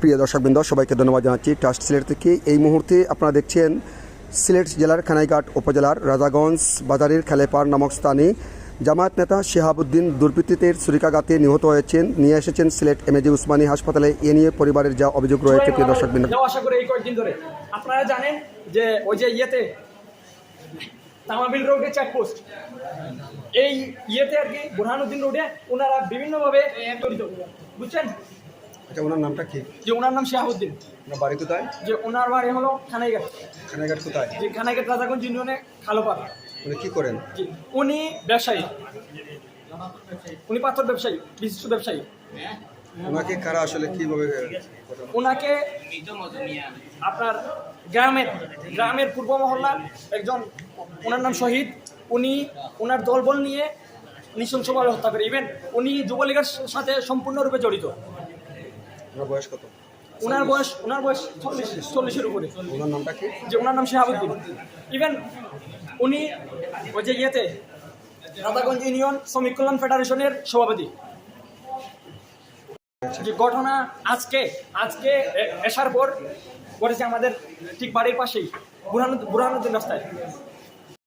প্রিয় দর্শকবৃন্দ, সবাইকে ধন্যবাদ জানাচ্ছি। ট্রাস্ট সিলেট থেকে এই মুহূর্তে আপনারা দেখছেন সিলেট জেলার খানাইঘাট উপজেলার রাজাগঞ্জ বাজারের খেলেপাড় নামক স্থানে জামায়াত নেতা শেহাবুদ্দিন দুর্বৃত্তিতের ছুরিকাঘাতে নিহত হয়েছেন। নিয়ে এসেছেন সিলেট এমএজি উসমানী হাসপাতালে। এ নিয়ে পরিবারের যা অভিযোগ রয়েছে, প্রিয় দর্শকবৃন্দ। আশা করি এই কয়েকদিন ধরে। আপনারা জানেন যে ওই যে ইয়েতে তামাবিল রোডে চেকপোস্ট এই ইয়েতে আর কি বুরহানুদ্দিন রোডে ওনারা বিভিন্নভাবে বুঝছেন? আচ্ছা ওনার নামটা কি? যে ওনার নাম শাহাবুদ্দিন। ওনার বাড়ি কোথায়? যে ওনার বাড়ি হলো খানাইঘাট। খানাইঘাট কোথায়? যে খানাইঘাট রাজাগঞ্জ ইউনিয়নে খালোপাড়া। উনি কি করেন? উনি ব্যবসায়ী। উনি পাথর ব্যবসায়ী বিশিষ্ট ব্যবসায়ী। ওনাকে কারা আসলে কীভাবে ওনাকে আপনার গ্রামের গ্রামের পূর্ব মহল্লার একজন ওনার নাম শহীদ। উনি ওনার দলবল নিয়ে নৃশংসভাবে হত্যা করে। ইভেন উনি যুবলীগের সাথে সম্পূর্ণরূপে জড়িত। ওনার বয়স কত? ওনার বয়স ওনার বয়স চল্লিশ চল্লিশের উপরে। ওনার নামটা কি? যে ওনার নাম শেহাবুদ্দিন। ইভেন উনি ওই যে ইয়েতে রাধাগঞ্জ ইউনিয়ন শ্রমিক কল্যাণ ফেডারেশনের সভাপতি। যে ঘটনা আজকে আজকে আসার পর ঘটেছে আমাদের ঠিক বাড়ির পাশেই বুরহানুদ্দিন রাস্তায়।